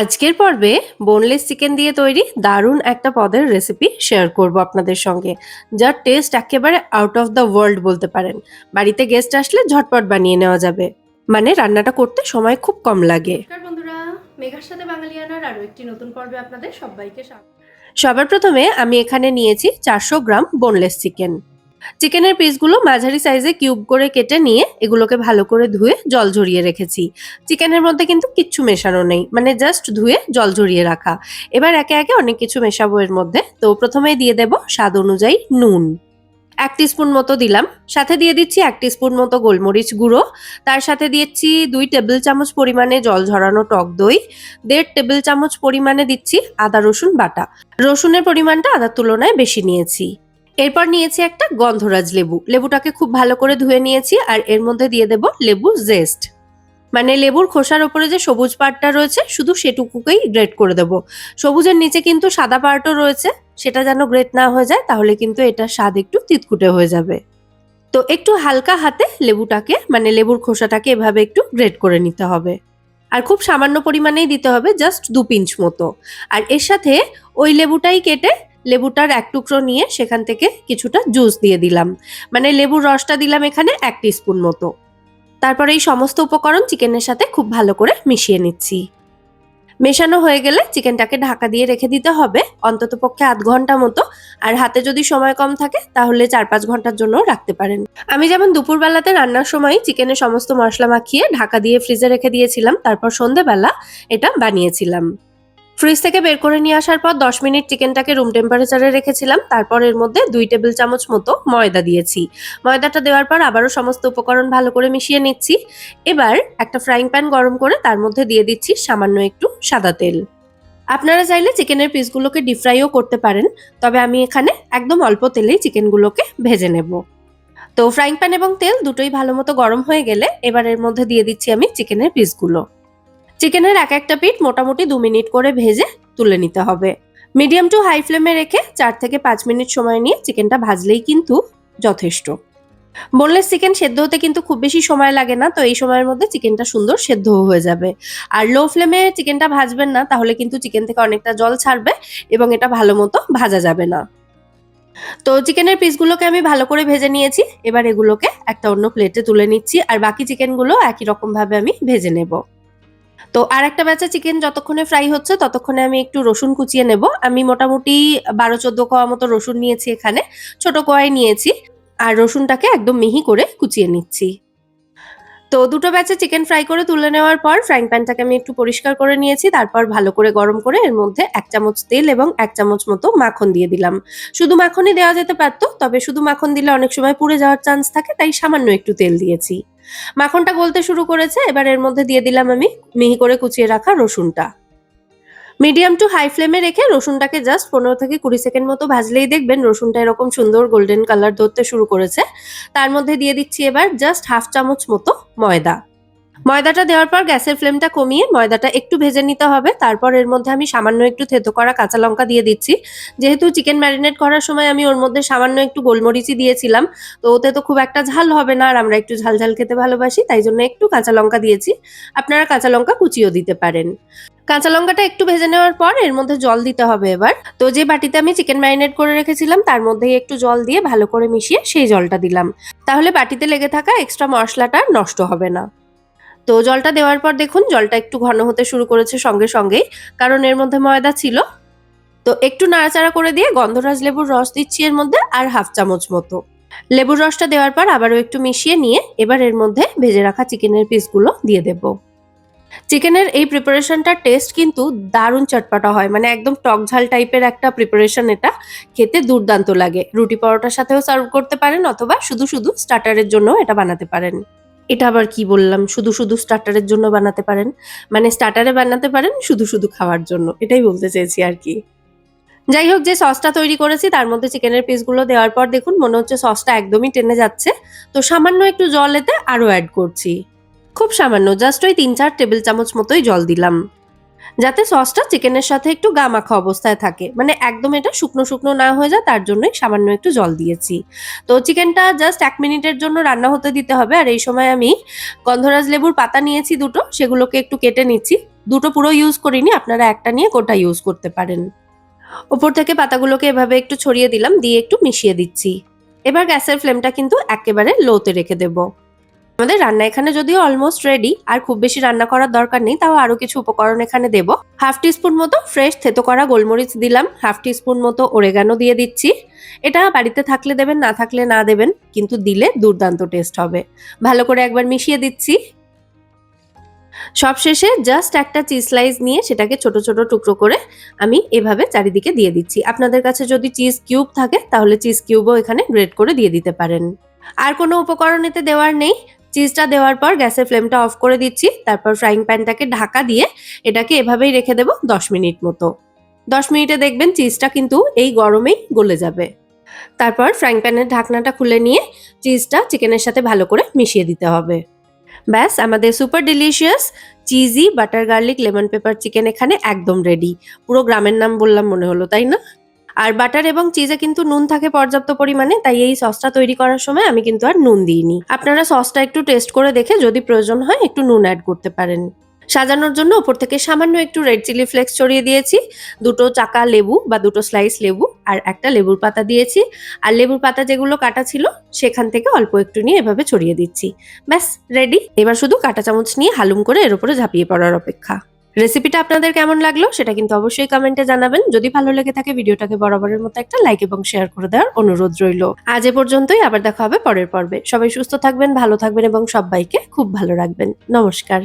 আজকের পর্বে boneless chicken দিয়ে তৈরি দারুণ একটা পদের রেসিপি শেয়ার করব আপনাদের সঙ্গে যার টেস্ট একেবারে আউট অফ দ্য ওয়ার্ল্ড বলতে পারেন। বাড়িতে গেস্ট আসলে ঝটপট বানিয়ে নেওয়া যাবে। মানে রান্নাটা করতে সময় খুব কম লাগে। বন্ধুরা মেঘার সাথে বাঙালিয়ানার আরও একটি নতুন পর্বে আপনাদের সবাইকে স্বাগত। সবার প্রথমে আমি এখানে নিয়েছি চারশো গ্রাম বোনলেস চিকেন চিকেনের পিসগুলো মাঝারি সাইজে কিউব করে কেটে নিয়ে এগুলোকে ভালো করে ধুয়ে জল ঝরিয়ে রেখেছি। চিকেনের মধ্যে কিন্তু কিচ্ছু মেশানো নেই মানে জাস্ট ধুয়ে জল ঝরিয়ে রাখা। এবার একে একে অনেক কিছু মেশাবো এর মধ্যে, তো প্রথমেই দিয়ে দেব স্বাদ অনুযায়ী নুন। এক স্পুন মতো দিলাম, সাথে দিয়ে দিচ্ছি এক স্পুন মতো গোলমরিচ গুঁড়ো, তার সাথে দিচ্ছি দুই টেবিল চামচ পরিমাণে জল ঝরানো টক দই, দেড় টেবিল চামচ পরিমাণে দিচ্ছি আদা রসুন বাটা। রসুনের পরিমাণটা আদার তুলনায় বেশি নিয়েছি। এরপর নিয়েছি একটা গন্ধরাজ লেবু। লেবুটাকে খুব ভালো করে ধুয়ে নিয়েছি আর এর মধ্যে দিয়ে দেব লেবু জেস্ট মানে লেবুর খোসার ওপরে যে সবুজ পার্টটা রয়েছে, শুধু সেটুকুকেই গ্রেট করে দেব। সবুজের নিচে কিন্তু সাদা পার্টও রয়েছে, সেটা যেন গ্রেট না হয়ে যায়, তাহলে কিন্তু এটার স্বাদ একটু তিতকুটে হয়ে যাবে। তো একটু হালকা হাতে লেবুটাকে মানে লেবুর খোসাটাকে এভাবে একটু গ্রেট করে নিতে হবে। আর খুব সামান্য পরিমাণেই দিতে হবে জাস্ট দু পিঞ্চ মতো। আর এর সাথে ওই লেবুটাই কেটে লেবুটার এক টুকরো নিয়ে সেখান থেকে কিছুটা জুস দিয়ে দিলাম। মানে লেবুর রসটা দিলাম এখানে এক স্পুন মতো। তারপরে এই সমস্ত উপকরণ চিকেনের সাথে খুব ভালো করে মিশিয়ে নিচ্ছি। মেশানো হয়ে গেলে চিকেনটাকে ঢাকা দিয়ে রেখে দিতে হবে অন্তত পক্ষে আধ ঘণ্টা মতো। আর হাতে যদি সময় কম থাকে তাহলে চার পাঁচ ঘণ্টার জন্য রাখতে পারেন। আমি যেমন দুপুরবেলাতে রান্নার সময় চিকেনের সমস্ত মশলা মাখিয়ে ঢাকা দিয়ে ফ্রিজে রেখে দিয়েছিলাম, তারপর সন্ধেবেলা এটা বানিয়েছিলাম। ফ্রিজ থেকে বের করে নিয়ে আসার পর দশ মিনিট চিকেনটাকে রুম টেম্পারেচারে রেখেছিলাম। তারপর এর মধ্যে দুই টেবিল চামচ মতো ময়দা দিয়েছি। ময়দাটা দেওয়ার পর আবারও সমস্ত উপকরণ ভালো করে মিশিয়ে নিচ্ছি। এবার একটা ফ্রাইং প্যান গরম করে তার মধ্যে দিয়ে দিচ্ছি সামান্য একটু সাদা তেল। আপনারা চাইলে চিকেনের পিসগুলোকে ডিপ ফ্রাইও করতে পারেন, তবে আমি এখানে একদম অল্প তেলেই চিকেনগুলোকে ভেজে নেব। তো ফ্রাইং প্যান এবং তেল দুটোই ভালো মতো গরম হয়ে গেলে এবার এর মধ্যে দিয়ে দিচ্ছি আমি চিকেনের পিসগুলো। চিকেনের এক একটা পিঠ মোটামুটি দু মিনিট করে ভেজে তুলে নিতে হবে। মিডিয়াম টু হাই ফ্লেমে রেখে চার থেকে পাঁচ মিনিট সময় নিয়ে চিকেনটা ভাজলেই কিন্তু যথেষ্ট। বোনলেস চিকেন সেদ্ধ হতে কিন্তু খুব বেশি সময় লাগে না, তো এই সময়ের মধ্যে চিকেনটা সুন্দর সেদ্ধ হয়ে যাবে। আর লো ফ্লেমে চিকেনটা ভাজবেন না, তাহলে কিন্তু চিকেন থেকে অনেকটা জল ছাড়বে এবং এটা ভালো মতো ভাজা যাবে না। তো চিকেনের পিসগুলোকে আমি ভালো করে ভেজে নিয়েছি, এবার এগুলোকে একটা অন্য প্লেটে তুলে নিচ্ছি, আর বাকি চিকেনগুলো একই রকম ভাবে আমি ভেজে নেব। তো আর একটা ব্যাচে চিকেন যতক্ষণে ফ্রাই হচ্ছে, ততক্ষণে আমি একটু রসুন কুচিয়ে নেব। আমি মোটামুটি বারো, চোদ্দ কোয়া মতো রসুন নিয়েছি এখানে, ছোট কোয়াই নিয়েছি। আর রসুনটাকে একদম মিহি করে কুচিয়ে নিচ্ছি। তো দুটো ব্যাচে চিকেন ফ্রাই করে তুলে নেওয়ার পর ফ্রাইং প্যানটাকে আমি একটু পরিষ্কার করে নিয়েছি, তারপর ভালো করে গরম করে এর মধ্যে এক চামচ তেল এবং এক চামচ মতো মাখন দিয়ে দিলাম। শুধু মাখনই দেওয়া যেতে পারতো, তবে শুধু মাখন দিলে অনেক সময় পুড়ে যাওয়ার চান্স থাকে, তাই সামান্য একটু তেল দিয়েছি। মাখনটা গলতে শুরু করেছে, এবার এর মধ্যে দিয়ে দিলাম আমি মিহি করে কুচিয়ে রাখা রসুনটা। মিডিয়াম টু হাই ফ্লেমে রেখে রসুনটাকে জাস্ট পনেরো থেকে কুড়ি সেকেন্ড মতো ভাজলেই দেখবেন রসুনটা এরকম সুন্দর গোল্ডেন কালার ধরতে শুরু করেছে। তার মধ্যে দিয়ে দিচ্ছি এবার জাস্ট হাফ চামচ মতো ময়দা। ময়দাটা দেওয়ার পর গ্যাসের ফ্লেমটা কমিয়ে ময়দাটা একটু ভেজে নিতে হবে। তারপর এর মধ্যে আমি সামান্য একটু থেতো করা কাঁচা লঙ্কা দিয়ে দিচ্ছি। যেহেতু চিকেন ম্যারিনেট করার সময় আমি ওর মধ্যে সামান্য একটু গোলমরিচই দিয়েছিলাম। তো ওতে তো খুব একটা ঝাল হবে না আর আমরা একটু ঝাল ঝাল খেতে ভালোবাসি, তাই জন্য একটু কাঁচা লঙ্কা দিয়েছি। আপনারা কাঁচা লঙ্কা কুচিও দিতে পারেন। কাঁচা লঙ্কাটা একটু ভেজে নেওয়ার পর এর মধ্যে জল দিতে হবে এবার। তো যে বাটিতে আমি চিকেন ম্যারিনেট করে রেখেছিলাম, তার মধ্যেই একটু জল দিয়ে ভালো করে মিশিয়ে সেই জলটা দিলাম। তাহলে বাটিতে লেগে থাকা এক্সট্রা মশলাটা নষ্ট হবে না। তো জলটা দেওয়ার পর দেখুন, জলটা একটু ঘন হতে শুরু করেছে সঙ্গে সঙ্গেই, কারণ এর মধ্যে ময়দা ছিল। তো একটু নাড়াচাড়া করে দিয়ে গন্ধরাজ লেবুর রস দিচ্ছি এর মধ্যে আর হাফ চামচ মতো। লেবুর রসটা দেওয়ার পর আবারও একটু মিশিয়ে নিয়ে এবার এর মধ্যে ভেজে রাখা চিকেনের পিসগুলো দিয়ে দেব। চিকেনের এই প্রিপারেশনটার টেস্ট কিন্তু দারুণ চটপাটা হয় মানে একদম টক ঝাল টাইপের একটা প্রিপারেশন এটা। খেতে দুর্দান্ত লাগে। রুটি পরোটার সাথেও সার্ভ করতে পারেন অথবা শুধু শুধু স্টার্টারের জন্য এটা বানাতে পারেন। এটা আবার কি বললাম? শুধু শুধু স্টার্টারের জন্য বানাতে পারেন। মানে স্টার্টারে বানাতে পারেন, শুধু শুধু খাওয়ার জন্য। এটাই বলতে চেয়েছি আর কি। যাই হোক, যে সসটা তৈরি করেছি, তার মধ্যে চিকেনের পিসগুলো দেওয়ার পর দেখুন, মনে হচ্ছে সসটা একদমই টেনে যাচ্ছে। তো সামান্য একটু জল এতে আরও অ্যাড করছি। খুব সামান্য জাস্ট ওই তিন চার টেবিল চামচ মতোই জল দিলাম। যাতে সসটা চিকেনের সাথে একটু গা মাখা অবস্থায় থাকে। মানে একদম এটা শুকনো শুকনো না হয়ে যায়, তার জন্যই সামান্য একটু জল দিয়েছি। তো চিকেনটা জাস্ট এক মিনিটের জন্য রান্না হতে দিতে হবে। আর এই সময় আমি গন্ধরাজ লেবুর পাতা নিয়েছি দুটো, সেগুলোকে একটু কেটে নিচ্ছি। দুটো পুরো ইউজ করিনি, আপনারা একটা নিয়ে গোটা ইউজ করতে পারেন। ওপর থেকে পাতাগুলোকে এভাবে একটু ছড়িয়ে দিলাম, দিয়ে একটু মিশিয়ে দিচ্ছি। এবার গ্যাসের ফ্লেমটা কিন্তু একেবারে লোতে রেখে দেব। আমাদের রান্না এখানে যদিও অলমোস্ট রেডি আর খুব বেশি রান্না করার দরকার নেই, তাও আরও কিছু উপকরণ এখানে দেব। হাফ টিস্পুন মতো ফ্রেশ থেতো করা গোলমরিচ দিলাম হাফ টিস্পুন মতো ওরেগানো দিয়ে দিচ্ছি। এটা বাড়িতে থাকলে দেবেন, না থাকলে না দেবেন, কিন্তু দিলে দুর্দান্ত টেস্ট হবে। ভালো করে একবার মিশিয়ে দিচ্ছি। সবশেষে জাস্ট একটা চিজ স্লাইস নিয়ে সেটাকে ছোট ছোট টুকরো করে আমি এভাবে চারিদিকে দিয়ে দিচ্ছি। আপনাদের কাছে যদি চিজ কিউব থাকে, তাহলে চিজ কিউবও এখানে গ্রেট করে দিয়ে দিতে পারেন। আর কোনো উপকরণ এতে দেওয়ার নেই। চিজটা দেওয়ার পর গ্যাসের ফ্লেমটা অফ করে দিচ্ছি। তারপর ফ্রাইং প্যানটাকে ঢাকা দিয়ে এটাকে এভাবেই রেখে দেবো দশ মিনিট মতো। দশ মিনিটে দেখবেন চিজটা কিন্তু এই গরমেই গলে যাবে। তারপর ফ্রাইং প্যানের ঢাকনাটা খুলে নিয়ে চিজটা চিকেনের সাথে ভালো করে মিশিয়ে দিতে হবে। ব্যাস, আমাদের super delicious cheesy butter garlic lemon pepper chicken এখানে একদম রেডি পুরো গ্রামের নাম বললাম মনে হলো, তাই না? আর বাটার এবং চিজে কিন্তু নুন থাকে পর্যাপ্ত পরিমাণে, তাই এই সসটা তৈরি করার সময় আমি কিন্তু আর নুন দিইনি। আপনারা সসটা একটু টেস্ট করে দেখে যদি প্রয়োজন হয় একটু নুন অ্যাড করতে পারেন। সাজানোর জন্য ওপর থেকে সামান্য একটু রেড চিলি ফ্লেক্স ছড়িয়ে দিয়েছি, দুটো চাকা লেবু বা দুটো স্লাইস লেবু আর একটা লেবুর পাতা দিয়েছি। আর লেবুর পাতা যেগুলো কাটা ছিল, সেখান থেকে অল্প একটু নিয়ে এভাবে ছড়িয়ে দিচ্ছি। ব্যাস রেডি এবার শুধু কাঁটা চামচ নিয়ে হালুম করে এর উপরে ঝাঁপিয়ে পড়ার অপেক্ষা। রেসিপিটা আপনাদের কেমন লাগল সেটা কিন্তু অবশ্যই কমেন্টে জানাবেন। যদি ভালো লেগে থাকে, ভিডিওটাকে বরাবরের মতো একটা লাইক এবং শেয়ার করে দেওয়ার অনুরোধ রইল। আজ এ পর্যন্তই, আবার দেখা হবে পরের পর্বে। সবাই সুস্থ থাকবেন, ভালো থাকবেন এবং সবাইকে খুব ভালো রাখবেন। নমস্কার।